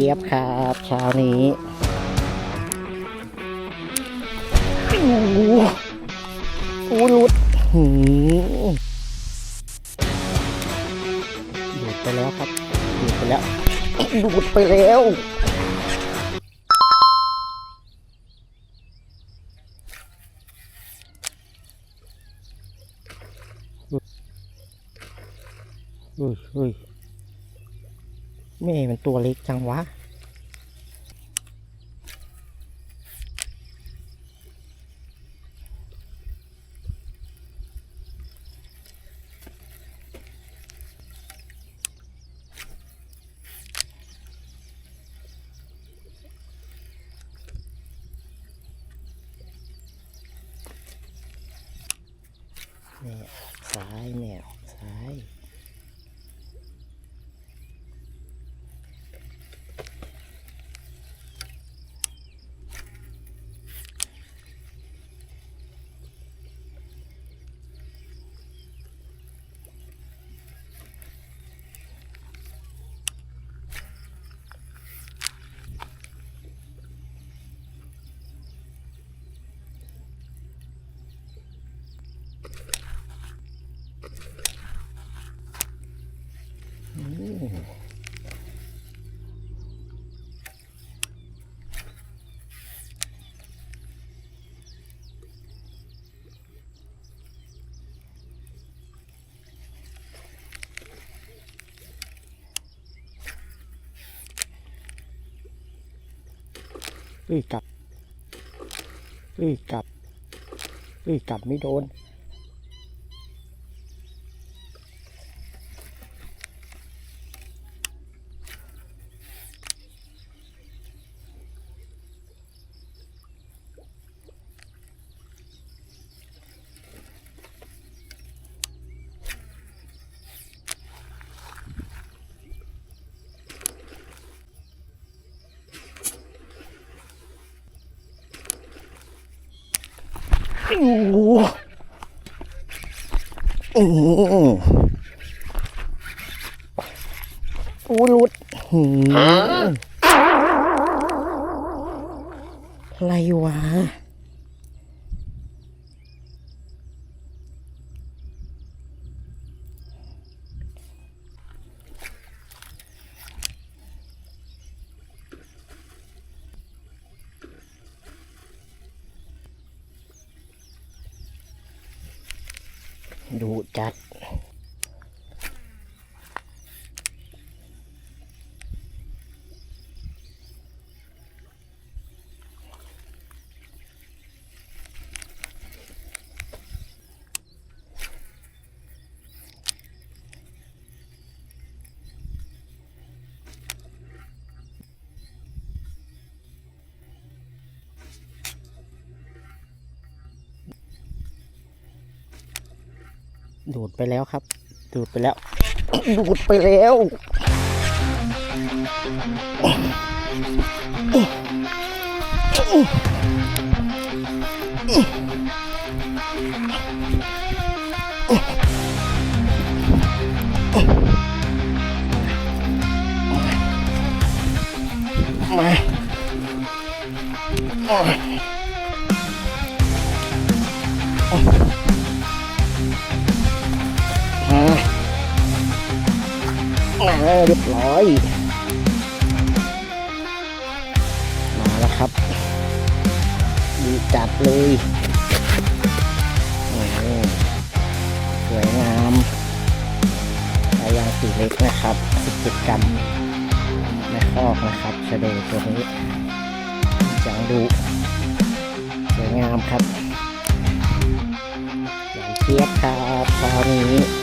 จี๊ยบครับเช้านี้โอ้โหโอ้หลุดหืมหลุดไปแล้วครับหลุดไปแล้วหลุดไปแล้วเฮ้ยเฮ้ย แม่มันตัวเล็กจังวะแม่ซ้ายแม่ซ้าย เอ้ยกลับเอ้ยกลับเอ้ยกลับไม่โดน โอ้โหโอ้โหโอ้หลุดหืมอะไรวะ ดูจัด ดูดไปแล้วครับ ดูดไปแล้ว ดูดไปแล้วมาโอ้ มาเรียบร้อย มาแล้วครับ ดีจัดเลยสวยงามลายางสีเล็กนะครับ17กรัมในคอกนะครับชะโดตัวนี้จังดูสวยงามครับหวานเทียบครับเช้านี้